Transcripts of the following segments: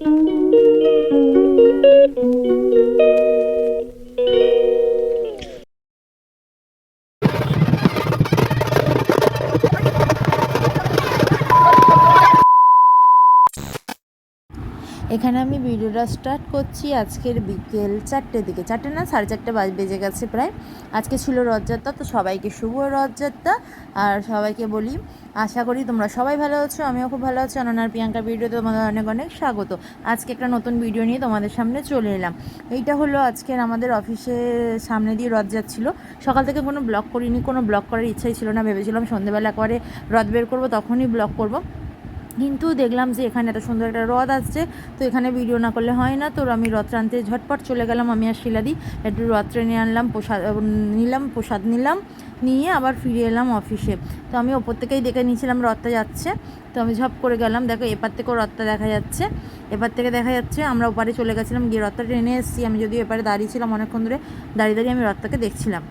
এখানে আমি ভিডিওটা স্টার্ট করছি আজকের বিকেল চারটের দিকে। চারটে না, সাড়ে চারটে বাজ বেজে গেছে প্রায়। আজকে ছিল রথযাত্রা, তো সবাইকে শুভ রথযাত্রা। আর সবাইকে বলি, আশা করি তোমরা সবাই ভালো আছো, আমিও খুব ভালো আছি। অননার প্রিয়াঙ্কার ভিডিওতে তোমাদের অনেক অনেক স্বাগত। আজকে একটা নতুন ভিডিও নিয়ে তোমাদের সামনে চলে এলাম। এইটা হলো আজকের আমাদের অফিসের সামনে দিয়ে রথ যাচ্ছিল সকাল থেকে কোনো ব্লগ করিনি, কোনো ব্লগ করার ইচ্ছাই ছিল না। ভেবেছিলাম সন্ধ্যেবেলা একবারে রথ বের করব, তখনই ব্লগ করব। কিন্তু দেখলাম যে এখানে এত সুন্দর একটা রথ আসছে, তো এখানে ভিডিও না করলে হয় না। তো আমি রথ টানতে ঝটপট চলে গেলাম, আমি আর শিলাদি একটু রথ ট্রেনে আনলাম, প্রসাদ নিলাম প্রসাদ নিলাম, নিয়ে আবার ফিরে এলাম অফিসে তো আমি ওপর থেকেই দেখে নিয়েছিলাম রথটা যাচ্ছে। তো আমি ঝপ করে গেলাম, দেখো এপার থেকেও রথটা দেখা যাচ্ছে। এপার থেকে দেখা যাচ্ছে, আমরা ওপারে চলে গেছিলাম, গিয়ে রথটা ট্রেনে এসেছি। আমি যদিও এপারে দাঁড়িয়েছিলাম অনেকক্ষণ ধরে, দাঁড়িয়ে দাঁড়িয়ে আমি রথটাকে দেখছিলাম।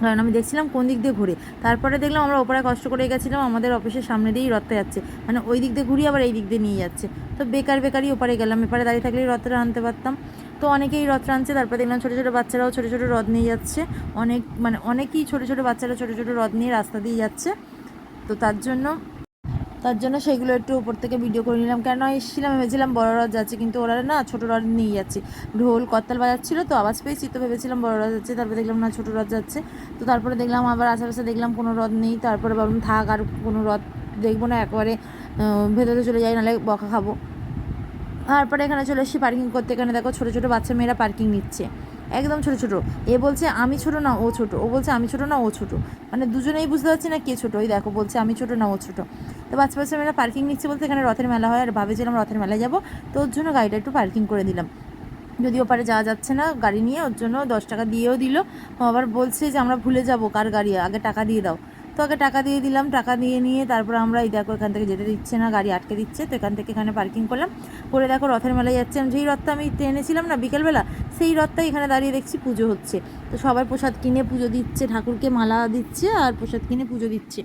কারণ আমি দেখছিলাম কোন দিক দিয়ে ঘুরে। তারপরে দেখলাম আমরা ওপরে কষ্ট করে গেছিলাম, আমাদের অফিসের সামনে দিয়েই রথটা যাচ্ছে। মানে ওই দিক দিয়ে ঘুরিয়ে আবার এই দিক দিয়ে নিয়ে যাচ্ছে। তো বেকার বেকারই ওপারে গেলাম, এপারে দাঁড়িয়ে থাকলেই রথটা আনতে পারতাম। তো অনেকেই রথ টানছে, তারপরে দেখলাম ছোটো ছোটো বাচ্চারাও ছোটো ছোটো রথ নিয়ে যাচ্ছে। অনেক মানে অনেকেই ছোটো ছোটো বাচ্চারা ছোটো ছোটো রথ নিয়ে রাস্তা দিয়ে যাচ্ছে। তো তার জন্য তার জন্য সেগুলো একটু উপর থেকে ভিডিও করে নিলাম। কেন এসেছিলাম, ভেবেছিলাম বড় রথ যাচ্ছে, কিন্তু ওরা না ছোটো রথ নিয়ে যাচ্ছে। ঢোল, করতাল বাজাচ্ছিল, তো আওয়াজ পেয়েছি, তো ভেবেছিলাম বড় রথ যাচ্ছে, তারপরে দেখলাম না ছোটো রথ যাচ্ছে। তো তারপরে দেখলাম আবার আশেপাশে দেখলাম কোনো রথ নেই, তারপরে ভাবলাম থাক আর কোনো রথ দেখব না, একবারে ভেতরে চলে যাই, নাহলে বকা খাব। তারপরে এখানে চলে এসেছি পার্কিং করতে। এখানে দেখো ছোটো ছোটো বাচ্চা মেয়েরা পার্কিং নিচ্ছে। একদম ছোটো ছোটো। এ বলছে, আমি ছোটো না, ও ছোটো। ও বলছে, আমি ছোটো না, ও ছোটো। মানে দুজনেই বুঝতে পারছি না কে ছোটো। ওই দেখো বলছে, আমি ছোটো না, ও ছোটো। তো বাচ্চা বাচ্চা মেয়েরা পার্কিং নিচ্ছে বলতে এখানে রথের মেলা হয়, আর ভাবেছিলাম রথের মেলায় যাব, তো ওর জন্য গাড়িটা একটু পার্কিং করে দিলাম যদি ওপারে যাওয়া যাচ্ছে না গাড়ি নিয়ে, ওর জন্য দশ টাকা দিয়েও দিল। আবার বলছে যে আমরা ভুলে যাব কার গাড়ি, আগে টাকা দিয়ে দাও। তো আগে টাকা দিয়ে দিলাম, টাকা দিয়ে নিয়ে তারপর আমরা এই দেখো এখান থেকে যেতে দিচ্ছে না, গাড়ি আটকে দিচ্ছে, তো এখান থেকে এখানে পার্কিং করলাম। করে দেখো রথের মেলায় যাচ্ছে যেই রথটা আমি টেনেছিলাম না বিকেলবেলা, সেই রথটাই এখানে দাঁড়িয়ে দেখছি, পুজো হচ্ছে। তো সবাই প্রসাদ কিনে পুজো দিচ্ছে, ঠাকুরকে মালা দিচ্ছে আর প্রসাদ কিনে পুজো দিচ্ছে।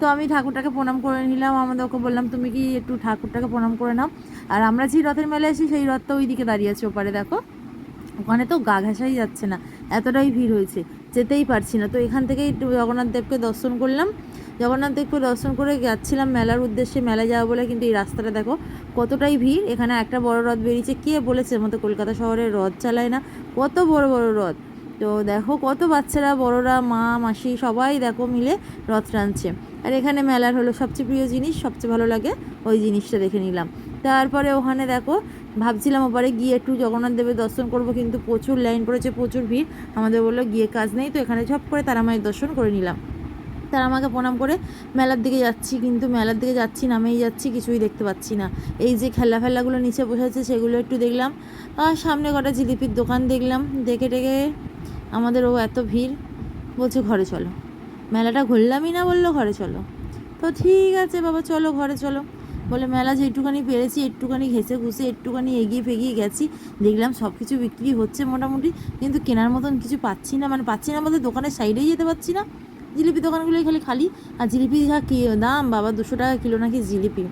তো আমি ঠাকুরটাকে প্রণাম করে নিলাম। আমাদের ওকে বললাম, তুমি কি একটু ঠাকুরটাকে প্রণাম করে নাও? আর আমরা যেই রথের মেলায় এসি সেই রথটা ওই দিকে দাঁড়িয়ে আছে ওপারে, দেখো। ওখানে তো গা ঘাসাই যাচ্ছে না, এতটাই ভিড় হয়েছে, যেতেই পারছি না। তো এখান থেকেই জগন্নাথ দেবকে দর্শন করলাম। জগন্নাথ দেবকে দর্শন করে যাচ্ছিলাম মেলার উদ্দেশ্যে, মেলায় যাওয়া বলে, কিন্তু এই রাস্তাটা দেখো, কতটাই ভিড়। এখানে একটা বড় রথ বেরিয়েছে, কে বলেছে মতো কলকাতা শহরে রথ চালায় না? কত বড় বড় রথ। তো দেখো, কত বাচ্চারা, বড়রা, মা, মাসি সবাই দেখো মিলে রথ টানছে। আর এখানে মেলার হলো সবচেয়ে প্রিয় জিনিস, সবচেয়ে ভালো লাগে ওই জিনিসটা দেখে নিলাম। তারপরে ওখানে দেখো, ভাবছিলাম ওপারে গিয়ে একটু জগন্নাথ দেবের দর্শন করব, কিন্তু প্রচুর লাইন পড়েছে, প্রচুর ভিড়। আমাদের বলল গিয়ে কাজ নেই, তো এখানে ঝপ করে তারা মায়ের দর্শন করে নিলাম। তারা আমাকে প্রণাম করে, মেলার দিকে যাচ্ছি, কিন্তু মেলার দিকে যাচ্ছি, নামেই যাচ্ছি, কিছুই দেখতে পাচ্ছি না। এই যে খেলা ফেলাগুলো নিচে বসে আছে, সেগুলো একটু দেখলাম। আর সামনে কটা জিলিপির দোকান দেখলাম, দেখে টেকে আমাদের ও এত ভিড়, বলছে ঘরে চলো। মেলাটা ঘুরলামই না বলল, ঘরে চলো। তো ঠিক আছে বাবা, চলো ঘরে চলো। বলে, মেলা যেটুখানি পেরেছি, একটুখানি ঘেসে ঘুষে, একটুখানি এগিয়ে ফেগিয়ে গেছি। দেখলাম সব কিছু বিক্রি হচ্ছে মোটামুটি, কিন্তু কেনার মতন কিছু পাচ্ছি না। মানে পাচ্ছি না বলতে দোকানের সাইডেই যেতে পারছি না। জিলিপি দোকানগুলোই খালি খালি। আর জিলিপি যা কি দাম বাবা, দুশো টাকা কিলো নাকি জিলিপি।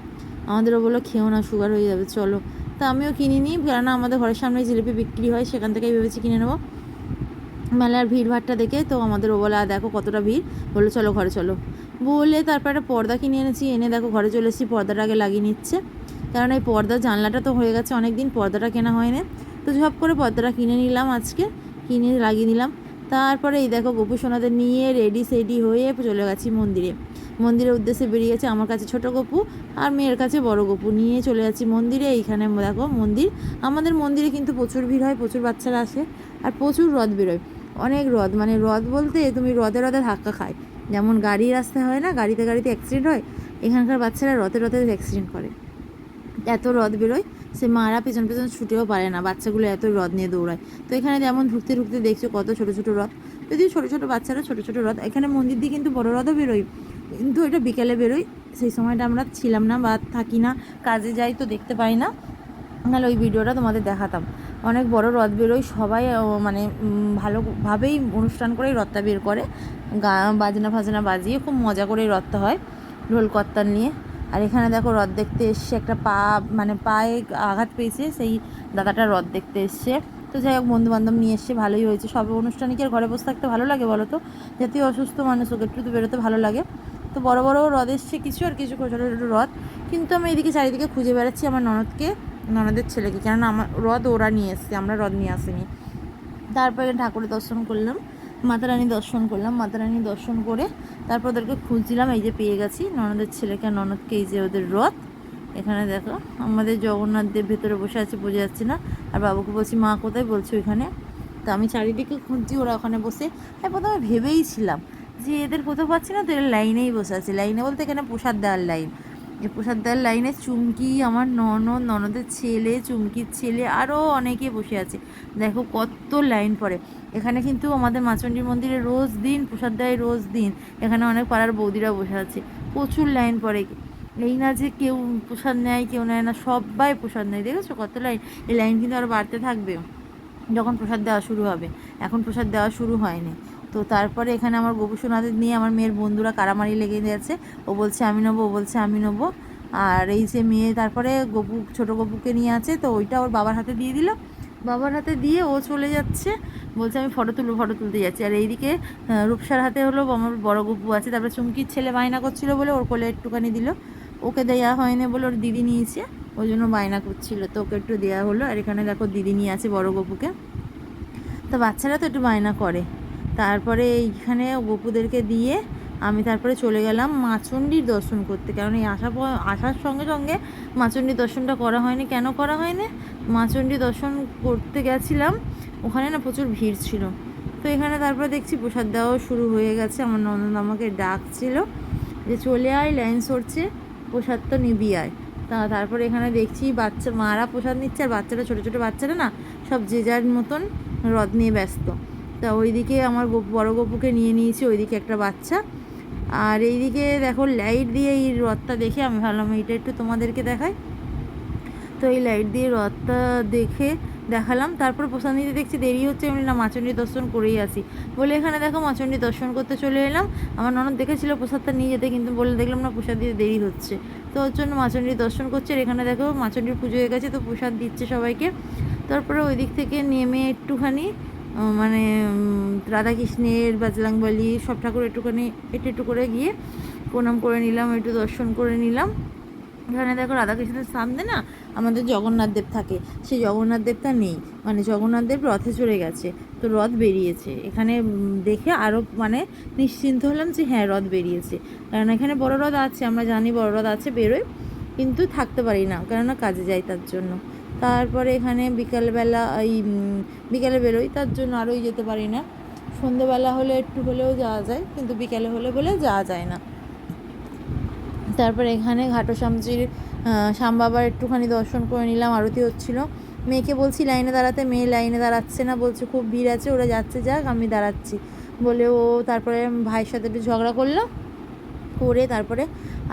আমাদেরও বলল, খেও না সুগার হয়ে যাবে, চলো। তা আমিও কিনিনি। কেননা আমাদের ঘরের সামনে জিলিপি বিক্রি হয়, সেখান থেকেই ভেবেছি কিনে নেব। মেলার ভিড় ভাড়টা দেখে তো আমাদের ও বলে, "আর দেখো কতটা ভিড়। বলল, চলো ঘরে চলো। বলে তারপর একটা পর্দা কিনে এনেছি, এনে দেখো ঘরে চলে এসেছি, পর্দাটা আগে লাগিয়ে নিচ্ছে। কারণ এই পর্দার জানলাটা তো হয়ে গেছে অনেক দিন, পর্দাটা কেনা হয়নি। তো সব করে পর্দাটা কিনে নিলাম আজকে, কিনে লাগিয়ে নিলাম। তারপরে এই দেখো গোপু সোনাদের নিয়ে রেডি সেডি হয়ে চলে গেছি মন্দিরে। মন্দিরের উদ্দেশ্যে বেরিয়ে গেছে আমার কাছে ছোট গপু আর মেয়ের কাছে বড় গপু। নিয়ে চলে যাচ্ছি মন্দিরে, এইখানে দেখো মন্দির। আমাদের মন্দিরে কিন্তু প্রচুর ভিড় হয়, প্রচুর বাচ্চারা আসে আর প্রচুর রথ বেরোয়। অনেক রথ মানে রথ বলতে তুমি রথে রথে ধাক্কা খায়। যেমন গাড়ি রাস্তায় হয় না, গাড়িতে গাড়িতে অ্যাক্সিডেন্ট হয়, এখানকার বাচ্চারা রথে রথে অ্যাক্সিডেন্ট করে। এত রথ বেরোয়, সে মারা পেছন পেছন ছুটেও পারে না, বাচ্চাগুলো এত রথ নিয়ে দৌড়ায়। তো এখানে যেমন ঢুকতে ঢুকতে দেখছ কত ছোটো ছোটো রথ যদিও ছোট ছোটো বাচ্চারা ছোটো ছোটো রথ এখানে মন্দির দিয়ে কিন্তু বড় রথও বেরোয়। কিন্তু এটা বিকেলে বেরোয়, সেই সময়টা আমরা ছিলাম না বা থাকি না, কাজে যাই তো দেখতে পাই না। নাহলে ওই ভিডিওটা তোমাদের দেখাতাম। অনেক বড় রথ বেরোয়, সবাই মানে ভালোভাবেই অনুষ্ঠান করেই রথটা বের করে। গা, বাজনা ফাজনা বাজিয়ে খুব মজা করে রথটা হয় ঢোল কর্তাল নিয়ে। আর এখানে দেখো রথ দেখতে এসছে, একটা পা মানে পায়ে আঘাত পেয়েছে, সেই দাদাটা রথ দেখতে এসছে। তো যাই হোক বন্ধু বান্ধব নিয়ে এসছে, ভালোই হয়েছে। সব অনুষ্ঠানে কি আর ঘরে বসে থাকতে ভালো লাগে বলো তো? যাতে অসুস্থ মানুষ, ওকে একটু তো বেরোতে ভালো লাগে। তো বড় বড় রথ এসছে, কিছু আর কিছু, ছোটো ছোটো রথ। কিন্তু আমি এদিকে চারিদিকে খুঁজে বেড়াচ্ছি আমার ননদকে। ননদের ছেলেকে, কেননা আমার রথ ওরা নিয়ে এসছে, আমরা রথ নিয়ে আসিনি। তারপরে ঠাকুরের দর্শন করলাম মাতা রানী দর্শন করলাম মাতা রানী দর্শন করে তারপর ওদেরকে খুঁজছিলাম, এই যে পেয়ে গেছি ননদের ছেলেকে, ননদকে, এই যে ওদের রথ। এখানে দেখো, আমাদের জগন্নাথ দেব ভেতরে বসে আছে, বোঝা যাচ্ছে না। আর বাবুকে বলছি, মা, কোথায় বলছো ওইখানে তো আমি চারিদিকে খুঁজছি, ওরা ওখানে বসে। আমি প্রথমে ভেবেই ছিলাম যে এদের কোথাও পাচ্ছি না, তো এরা লাইনেই বসে আছে। লাইনে বলতে এখানে প্রসাদ দেওয়ার লাইন। যে প্রসাদ দেওয়ার লাইনে চুমকি, আমার ননদ, ননদের ছেলে, চুমকির ছেলে আরও অনেকে বসে আছে। দেখো কত লাইন পড়ে। এখানে কিন্তু আমাদের মাচণ্ডী মন্দিরে রোজ দিন প্রসাদ দেয় রোজ দিন। এখানে অনেক পাড়ার বৌদিরা বসে আছে। প্রচুর লাইন পড়ে। এই না যে কেউ প্রসাদ নেয়, কেউ নেয় না, সবাই প্রসাদ নেয়। দেখেছ কত লাইন? এই লাইন কিন্তু আরও বাড়তে থাকবে যখন প্রসাদ দেওয়া শুরু হবে। এখন প্রসাদ দেওয়া শুরু হয়নি। তো তারপরে এখানে আমার গোপুসোনাদের নিয়ে আমার মেয়ের বন্ধুরা কারামারি লেগে গেছে। ও বলছে, আমি নেব, ও বলছে, আমি নেব। আর এই যে মেয়ে তারপরে গপু, ছোটো গপুকে নিয়ে আছে, তো ওইটা ওর বাবার হাতে দিয়ে দিল। বাবার হাতে দিয়ে ও চলে যাচ্ছে। বলছে, আমি ফটো তুলবো, ফটো তুলতে যাচ্ছি। আর এইদিকে রূপসার হাতে হলো আমার বড় গপু আছে। তারপরে চুমকির ছেলে বায়না করছিল বলে ওর কোলে একটুখানি দিল। ওকে দেওয়া হয়নি বলে ওর দিদি নিয়েছে, ওই জন্য বায়না করছিল। তো ওকে একটু দেওয়া হলো। আর এখানে দেখো দিদি নিয়ে আছে বড় গপুকে। তো বাচ্চারা তো একটু বায়না করে। তারপরে এইখানে গপুদেরকে দিয়ে আমি তারপরে চলে গেলাম মাচণ্ডীর দর্শন করতে। কারণ এই আসা আসার সঙ্গে সঙ্গে মাচণ্ডীর দর্শনটা করা হয়নি। কেন করা হয়নি? মাচণ্ডী দর্শন করতে গেছিলাম। ওখানে না প্রচুর ভিড় ছিল। তো এখানে তারপরে দেখছি প্রসাদ দেওয়াও শুরু হয়ে গেছে। আমার নন্দন আমাকে ডাকছিল যে, চলে আয়, লাইন সরছে, প্রসাদ তো নিবি আয়। তা তারপরে এখানে দেখছি বাচ্চা, মারা প্রসাদ নিচ্ছে। আর বাচ্চারা ছোটো ছোটো বাচ্চারা না সব যে যার মতন রথ নিয়ে ব্যস্ত। তা ওইদিকে আমার গপু- বড় গপুকে নিয়ে নিয়েছি, ওইদিকে একটা বাচ্চা। আর এইদিকে দেখো লাইট দিয়ে এই রথটা দেখে আমি ভাবলাম এইটা একটু তোমাদেরকে দেখাই। তো এই লাইট দিয়ে রথটা দেখে দেখালাম, তারপর প্রসাদ নিতে দেখছি দেরি হচ্ছে এমনি না, মাচণ্ডী দর্শন করেই আসি। বলে এখানে দেখো মাচণ্ডী দর্শন করতে চলে এলাম। আমার ননদ দেখেছিল প্রসাদটা নিয়ে যেতে, কিন্তু বলে দেখলাম, না, প্রসাদ দিতে দেরি হচ্ছে। তো ওর জন্য মাচণ্ডী দর্শন করছে, আর এখানে দেখো মাচণ্ডীর পুজো হয়ে গেছে, তো প্রসাদ দিচ্ছে সবাইকে। তারপরে ওই দিক থেকে নেমে একটুখানি মানে রাধাকৃষ্ণের বাজলাংবালি সব ঠাকুর একটুখানি, একটু একটু করে গিয়ে প্রণাম করে নিলাম, একটু দর্শন করে নিলাম। এখানে দেখো রাধাকৃষ্ণের সামনে না আমাদের জগন্নাথ দেব থাকে। সেই জগন্নাথ দেবটা নেই। মানে জগন্নাথ দেব রথে চড়ে গেছে, তো রথ বেরিয়েছে। এখানে দেখে আরও মানে নিশ্চিন্ত হলাম যে হ্যাঁ রথ বেরিয়েছে। কারণ এখানে বড় রথ আছে, আমরা জানি বড় রথ আছে, বেরোয়, কিন্তু থাকতে পারি না, কেননা কাজে যাই তার জন্য। তারপরে এখানে বিকালবেলা, এই বিকালে বেরোই, তার জন্য আরোই যেতে পারি না। সন্ধেবেলা হলে একটু হলেও যাওয়া যায়, কিন্তু বিকালে হলে বলে যাওয়া যায় না। তারপরে এখানে ঘাটশ্যামজির শ্যাম বাবার একটুখানি দর্শন করে নিলাম, আরতি হচ্ছিল। মেয়েকে বলছি, লাইনে দাঁড়াতে মেয়ে লাইনে দাঁড়াচ্ছে না। বলছে, খুব ভিড় আছে, ওরা যাচ্ছে, যাক, আমি দাঁড়াচ্ছি। বলে ও তারপরে ভাইয়ের সাথে একটু ঝগড়া করল, করে তারপরে,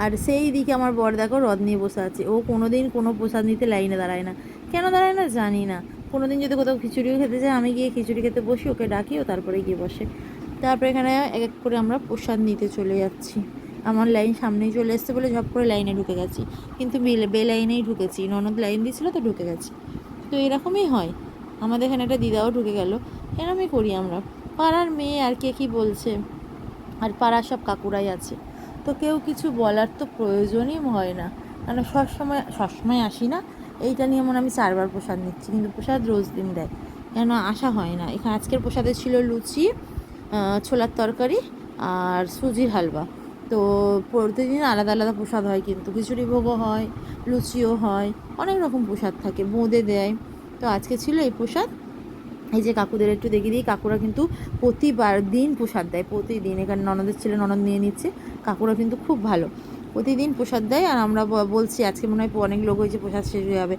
আর সেই দিকে আমার বর দেখো রদ নিয়ে বসে আছে। ও কোনো দিন কোনো প্রসাদ নিতে লাইনে দাঁড়ায় না। কেন দাঁড়ায় না জানি না। কোনো দিন যদি কোথাও খিচুড়িও খেতে যায় আমি গিয়ে খিচুড়ি খেতে বসি, ওকে ডাকি, ও তারপরে গিয়ে বসে। তারপরে এখানে এক এক করে আমরা প্রসাদ নিতে চলে যাচ্ছি। আমার লাইন সামনেই চলে এসছে বলে ঝপ করে লাইনে ঢুকে গেছি। কিন্তু বে- লাইনেই ঢুকেছি। ননদ লাইন দিয়েছিলো তো ঢুকে গেছি। তো এরকমই হয়। আমাদের এখানে একটা দিদাও ঢুকে গেল। এরমই করি আমরা? পাড়ার মেয়ে আর কে কী বলছে? আর পাড়ার সব কাকুরাই আছে। তো কেউ কিছু বলার তো প্রয়োজনই হয় না। কারণ সবসময় সবসময় আসি না। এইটা নিয়ে মনে আমি চারবার প্রসাদ নিচ্ছি, কিন্তু প্রসাদ রোজ দিন দেয়। কেন আসা হয় না। এখানে আজকের প্রসাদে ছিল লুচি ছোলার তরকারি আর সুজির হালুয়া। তো প্রতিদিন আলাদা আলাদা প্রসাদ হয়, কিন্তু খিচুড়ি ভোগও হয়, লুচিও হয়, অনেক রকম প্রসাদ থাকে বোঁদে দেয়। তো আজকে ছিল এই প্রসাদ। এই যে কাকুদের একটু দেখিয়ে দিই, কাকুরা কিন্তু প্রতিবার দিন প্রসাদ দেয়, প্রতিদিন। এখানে ননদের ছেলে ননদ নিয়ে নিচ্ছে, কাকুরা কিন্তু খুব ভালো। প্রতিদিন প্রসাদ দেয় আর আমরা বলছি, আজকে মনে হয় অনেক লোক হয়েছে, প্রসাদ শেষ হয়ে যাবে।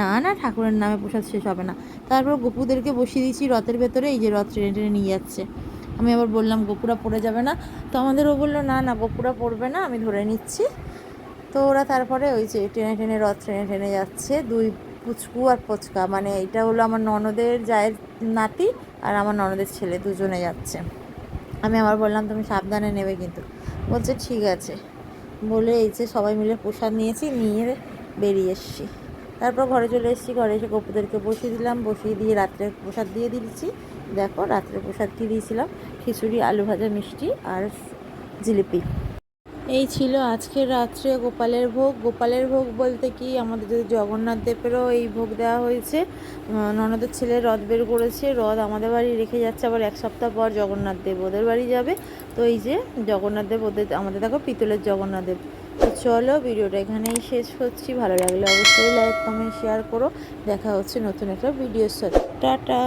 না না, ঠাকুরের নামে প্রসাদ শেষ হবে না। তারপর গপুদেরকে বসিয়ে দিয়েছি রথের ভেতরে, এই যে রথ টেনে টেনে নিয়ে যাচ্ছে। আমি আবার বললাম, গোপুরা পড়ে যাবে না? তো আমাদেরও বলল, না না, গোপুরা পড়বে না, আমি ধরে নিচ্ছি। তো ওরা তারপরে ওই যে টেনে টেনে রথ টেনে টেনে যাচ্ছে, দুই পুচকু আর পচকা। মানে এটা হলো আমার ননদের জায়ের নাতি আর আমার ননদের ছেলে, দুজনে যাচ্ছে। আমি আবার বললাম, তুমি সাবধানে নেবে কিন্তু। বলছে, ঠিক আছে। বলে এই যে সবাই মিলে প্রসাদ নিয়েছি, নিয়ে বেরিয়ে এসছি। তারপর ঘরে চলে এসেছি, ঘরে এসে গপুদেরকে বসিয়ে দিলাম, বসিয়ে দিয়ে রাত্রে প্রসাদ দিয়ে দিয়েছি। দেখো, রাত্রে প্রসাদ কী দিয়েছিলাম? খিচুড়ি, আলু ভাজা, মিষ্টি আর জিলিপি। এই ছিল আজকের রাত্রে গোপালের ভোগ। গোপালের ভোগ বলতে কি? আমাদের যদি জগন্নাথ দেবেরও এই ভোগ দেওয়া হয়েছে ননদের ছেলে রথ বের করেছে। রথ আমাদের বাড়ি রেখে যাচ্ছে আবার এক সপ্তাহ পর জগন্নাথ দেব ওদের বাড়ি যাবে। তো এই যে জগন্নাথ দেব ওদের, আমাদের দেখো পিতলের জগন্নাথ দেব। তো চলো ভিডিওটা এখানেই শেষ করছি। ভালো লাগলে অবশ্যই লাইক কমেন্ট শেয়ার করো। দেখা হচ্ছে নতুন একটা ভিডিওর সাথে। টাটা!